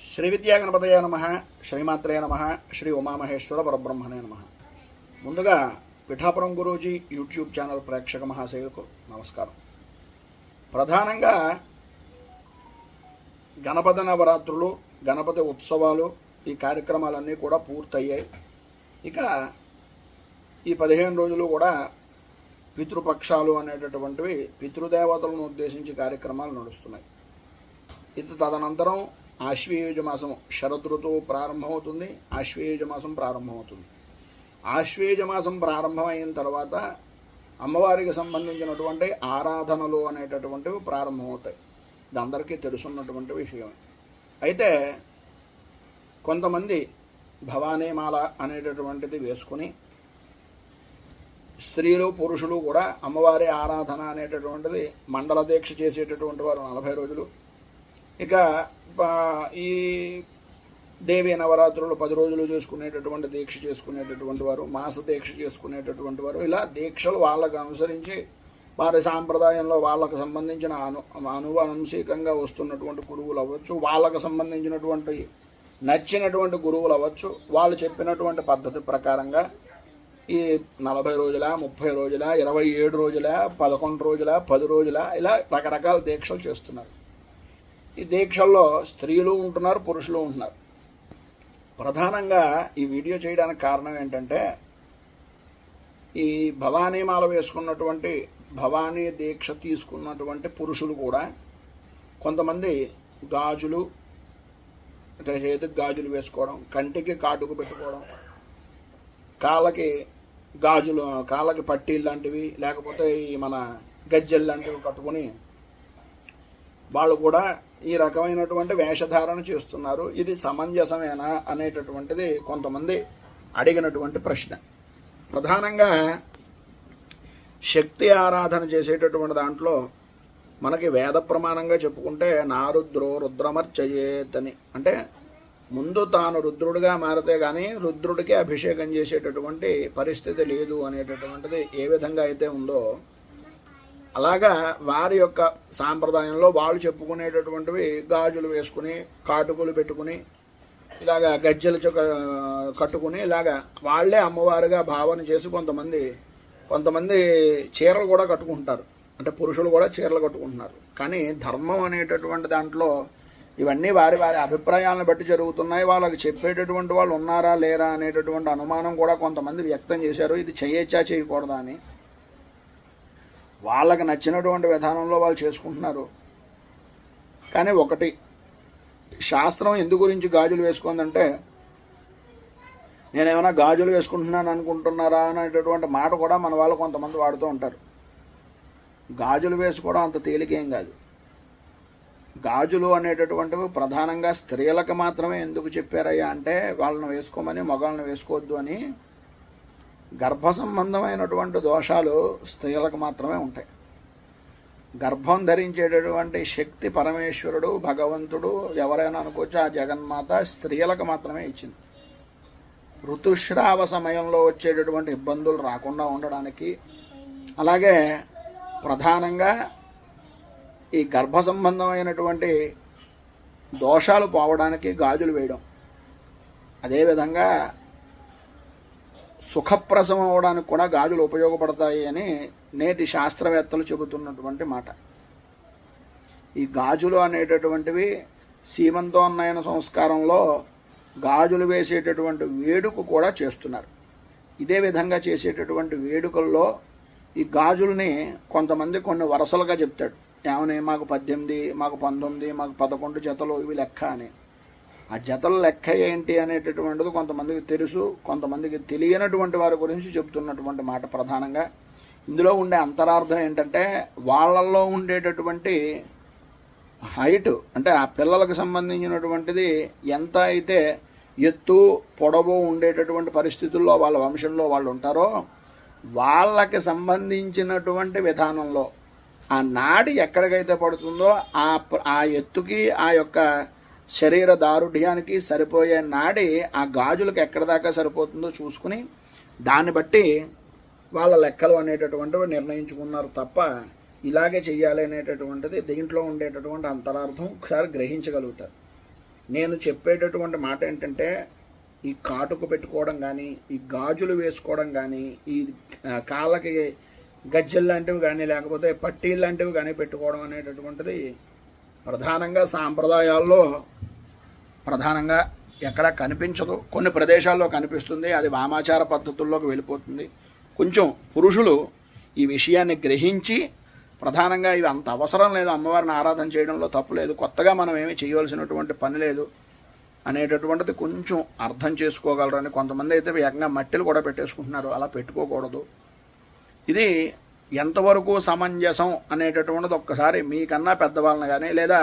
శ్రీ విద్యా గణపతయ నమ శ్రీమాత్రే నమ శ్రీ ఉమామహేశ్వర పరబ్రహ్మణే నమ. ముందుగా పిఠాపురం గురూజీ యూట్యూబ్ ఛానల్ ప్రేక్షక మహాశయులకు నమస్కారం. ప్రధానంగా గణపతి నవరాత్రులు గణపతి ఉత్సవాలు ఈ కార్యక్రమాలన్నీ కూడా పూర్తయ్యాయి. ఇక ఈ పదిహేను రోజులు కూడా పితృపక్షాలు అనేటటువంటివి పితృదేవతలను ఉద్దేశించి కార్యక్రమాలు నడుస్తున్నాయి. ఇది తదనంతరం ఆశ్వేయుజ మాసం శరదృతువు ప్రారంభమవుతుంది ఆశ్వేయుజ మాసం ప్రారంభమవుతుంది. ఆశ్వేయుజ మాసం ప్రారంభమైన తర్వాత అమ్మవారికి సంబంధించినటువంటి ఆరాధనలు అనేటటువంటివి ప్రారంభమవుతాయి. ఇది అందరికీ తెలుసున్నటువంటి విషయమే. అయితే కొంతమంది భవానీమాల అనేటటువంటిది వేసుకుని స్త్రీలు పురుషులు కూడా అమ్మవారి ఆరాధన అనేటటువంటిది మండల దీక్ష చేసేటటువంటి వారు నలభై రోజులు ఇక ఈ దేవి నవరాత్రులు పది రోజులు చేసుకునేటటువంటి దీక్ష చేసుకునేటటువంటి వారు మాస దీక్ష చేసుకునేటటువంటి వారు ఇలా దీక్షలు వాళ్ళకు అనుసరించి వారి సాంప్రదాయంలో వాళ్ళకు సంబంధించిన అను అనువంశికంగా వస్తున్నటువంటి గురువులు అవ్వచ్చు వాళ్ళకు సంబంధించినటువంటి నచ్చినటువంటి గురువులు అవ్వచ్చు వాళ్ళు చెప్పినటువంటి పద్ధతి ప్రకారంగా ఈ నలభై రోజుల ముప్పై రోజుల ఇరవై ఏడు రోజుల పదకొండు రోజుల పది రోజుల ఇలా రకరకాల దీక్షలు చేస్తున్నారు. ఈ దీక్షల్లో స్త్రీలు ఉంటున్నారు పురుషులు ఉంటున్నారు. ప్రధానంగా ఈ వీడియో చేయడానికి కారణం ఏంటంటే ఈ భవానీ మాల వేసుకున్నటువంటి భవానీ దీక్ష తీసుకున్నటువంటి పురుషులు కూడా కొంతమంది గాజులు అంటే చేతికి గాజులు వేసుకోవడం కంటికి కాటుకు పెట్టుకోవడం కాళ్ళకి గాజులు కాళ్ళకి పట్టీలు లాంటివి లేకపోతే ఈ మన గజ్జెలు లాంటివి కట్టుకొని వాళ్ళు కూడా ఈ రకమైనటువంటి వేషధారణ చేస్తున్నారు. ఇది సమంజసమేనా అనేటటువంటిది కొంతమంది అడిగినటువంటి ప్రశ్న. ప్రధానంగా శక్తి ఆరాధన చేసేటటువంటి దాంట్లో మనకి వేద ప్రమాణంగా చెప్పుకుంటే నారుద్రో రుద్రమర్చయేత్ అని అంటే ముందు తాను రుద్రుడిగా మారితే కానీ రుద్రుడికి అభిషేకం చేసేటటువంటి పరిస్థితి లేదు అనేటటువంటిది ఏ విధంగా అయితే ఉందో అలాగా వారి యొక్క సాంప్రదాయంలో వాళ్ళు చెప్పుకునేటటువంటివి గాజులు వేసుకుని కాటుకులు పెట్టుకుని ఇలాగా గజ్జెల చొక్క కట్టుకుని ఇలాగా వాళ్ళే అమ్మవారుగా భావన చేసి కొంతమంది కొంతమంది చీరలు కూడా కట్టుకుంటారు. అంటే పురుషులు కూడా చీరలు కట్టుకుంటున్నారు. కానీ ధర్మం అనేటటువంటి దాంట్లో ఇవన్నీ వారి వారి అభిప్రాయాలను బట్టి జరుగుతున్నాయి. వాళ్ళకి చెప్పేటటువంటి వాళ్ళు ఉన్నారా లేరా అనేటటువంటి అనుమానం కూడా కొంతమంది వ్యక్తం చేశారు. ఇది చేయొచ్చా చేయకూడదా అని. వాళ్ళకి నచ్చినటువంటి విధానంలో వాళ్ళు చేసుకుంటున్నారు. కానీ ఒకటి శాస్త్రం ఎందు గురించి గాజులు వేసుకుందంటే నేనేమైనా గాజులు వేసుకుంటున్నాను అనుకుంటున్నారా అనేటటువంటి మాట కూడా మన వాళ్ళు కొంతమంది వాడుతూ ఉంటారు. గాజులు వేసుకోవడం అంత తేలికేం కాదు. గాజులు అనేటటువంటివి ప్రధానంగా స్త్రీలకు మాత్రమే ఎందుకు చెప్పారయ్యా అంటే వాళ్ళని వేసుకోమని మగవాళ్ళని వేసుకోవద్దు అని గర్భ సంబంధమైనటువంటి దోషాలు స్త్రీలకు మాత్రమే ఉంటాయి. గర్భం ధరించేటటువంటి శక్తి పరమేశ్వరుడు భగవంతుడు ఎవరైనా అనుకోవచ్చు ఆ జగన్మాత స్త్రీలకు మాత్రమే ఇచ్చింది. ఋతుస్రావ సమయంలో వచ్చేటటువంటి ఇబ్బందులు రాకుండా ఉండడానికి అలాగే ప్రధానంగా ఈ గర్భ సంబంధమైనటువంటి దోషాలు పోవడానికి గాజులు వేయడం. అదేవిధంగా సుఖప్రసవం అవడానికి కూడా గాజులు ఉపయోగపడతాయి అని నేటి శాస్త్రవేత్తలు చెబుతున్నటువంటి మాట. ఈ గాజులు అనేటటువంటివి సీమంతోన్నయన సంస్కారంలో గాజులు వేసేటటువంటి వేడుక కూడా చేస్తున్నారు. ఇదే విధంగా చేసేటటువంటి వేడుకల్లో ఈ గాజుల్ని కొంతమంది కొన్ని వరుసలుగా చెప్తాడు. ఏమని మాకు పద్దెనిమిది మాకు పంతొమ్మిది మాకు పదకొండు జతలు ఇవి లెక్క అని. ఆ జతల లెక్క ఏంటి అనేటటువంటిది కొంతమందికి తెలుసు కొంతమందికి తెలియనటువంటి వారి గురించి చెప్తున్నటువంటి మాట ప్రధానంగా. ఇందులో ఉండే అంతరార్థం ఏంటంటే వాళ్ళల్లో ఉండేటటువంటి హైట్ అంటే ఆ పిల్లలకు సంబంధించినటువంటిది ఎంత అయితే ఎత్తు పొడవు ఉండేటటువంటి పరిస్థితుల్లో వాళ్ళ వంశంలో వాళ్ళు ఉంటారో వాళ్ళకి సంబంధించినటువంటి విధానంలో ఆ నాడి ఎక్కడికైతే పడుతుందో ఆ ఆ ఎత్తుకి ఆ యొక్క శరీర దారుఢ్యానికి సరిపోయే నాడి ఆ గాజులకు ఎక్కడి దాకా సరిపోతుందో చూసుకుని దాన్ని బట్టి వాళ్ళ లెక్కలు అనేటటువంటివి నిర్ణయించుకున్నారు తప్ప ఇలాగే చెయ్యాలి అనేటటువంటిది దీంట్లో ఉండేటటువంటి అంతరార్థం ఒకసారి గ్రహించగలుగుతారు. నేను చెప్పేటటువంటి మాట ఏంటంటే ఈ కాటుకు పెట్టుకోవడం కానీ ఈ గాజులు వేసుకోవడం కానీ ఈ కాళ్ళకి గజ్జలు లాంటివి కానీ లేకపోతే పట్టీలు లాంటివి కానీ పెట్టుకోవడం అనేటటువంటిది ప్రధానంగా సాంప్రదాయాల్లో ప్రధానంగా ఎక్కడ కనిపించదు. కొన్ని ప్రదేశాల్లో కనిపిస్తుంది. అది వామాచార పద్ధతుల్లోకి వెళ్ళిపోతుంది. కొంచెం పురుషులు ఈ విషయాన్ని గ్రహించి ప్రధానంగా ఇవి అంత అవసరం లేదు. అమ్మవారిని ఆరాధన చేయడంలో తప్పు లేదు. కొత్తగా మనం ఏమీ చేయవలసినటువంటి పని లేదు అనేటటువంటిది కొంచెం అర్థం చేసుకోగలరని కొంతమంది అయితే ఏకంగా మట్టిలు కూడా పెట్టేసుకుంటున్నారు. అలా పెట్టుకోకూడదు. ఇది ఎంతవరకు సమంజసం అనేటటువంటిది ఒక్కసారి మీకన్నా పెద్దవాళ్ళని కానీ లేదా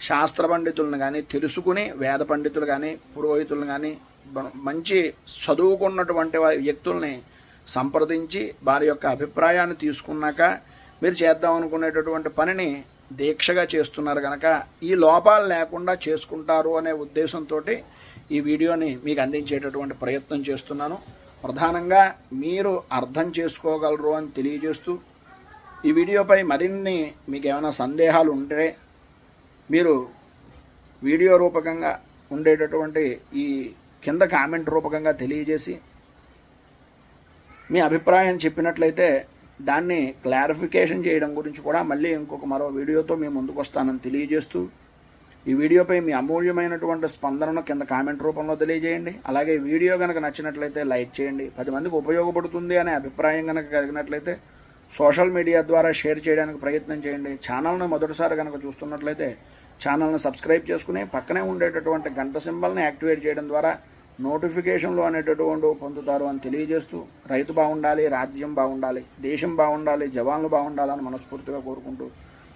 శాస్త్ర పండితులను కానీ తెలుసుకుని వేద పండితులు కానీ పురోహితులను కానీ మంచి చదువుకున్నటువంటి వ్యక్తుల్ని సంప్రదించి వారి యొక్క అభిప్రాయాన్ని తీసుకున్నాక మీరు చేద్దాం అనుకునేటటువంటి పనిని దీక్షగా చేస్తున్నారు కనుక ఈ లోపాలు లేకుండా చేసుకుంటారు అనే ఉద్దేశంతో ఈ వీడియోని మీకు అందించేటటువంటి ప్రయత్నం చేస్తున్నాను. ప్రధానంగా మీరు అర్థం చేసుకోగలరు అని తెలియజేస్తూ ఈ వీడియోపై మరిన్ని మీకు ఏమైనా సందేహాలు ఉంటే మీరు వీడియో రూపకంగా ఉండేటటువంటి ఈ కింద కామెంట్ రూపకంగా తెలియజేసి మీ అభిప్రాయం చెప్పినట్లయితే దాన్ని క్లారిఫికేషన్ చేయడం గురించి కూడా మళ్ళీ ఇంకొక మరో వీడియోతో మేము ముందుకు వస్తానని తెలియజేస్తూ ఈ వీడియోపై మీ అమూల్యమైనటువంటి స్పందనను కింద కామెంట్ రూపంలో తెలియజేయండి. అలాగే వీడియో కనుక నచ్చినట్లయితే లైక్ చేయండి. పది మందికి ఉపయోగపడుతుంది అనే అభిప్రాయం కనుక కలిగినట్లయితే సోషల్ మీడియా ద్వారా షేర్ చేయడానికి ప్రయత్నం చేయండి. ఛానల్ను మొదటిసారి కనుక చూస్తున్నట్లయితే ఛానల్ని సబ్స్క్రైబ్ చేసుకుని పక్కనే ఉండేటటువంటి గంట సింబల్ని యాక్టివేట్ చేయడం ద్వారా నోటిఫికేషన్లు అనేటటువంటి పొందుతారు అని తెలియజేస్తూ రైతు బాగుండాలి రాజ్యం బాగుండాలి దేశం బాగుండాలి జవాన్లు బాగుండాలని మనస్ఫూర్తిగా కోరుకుంటూ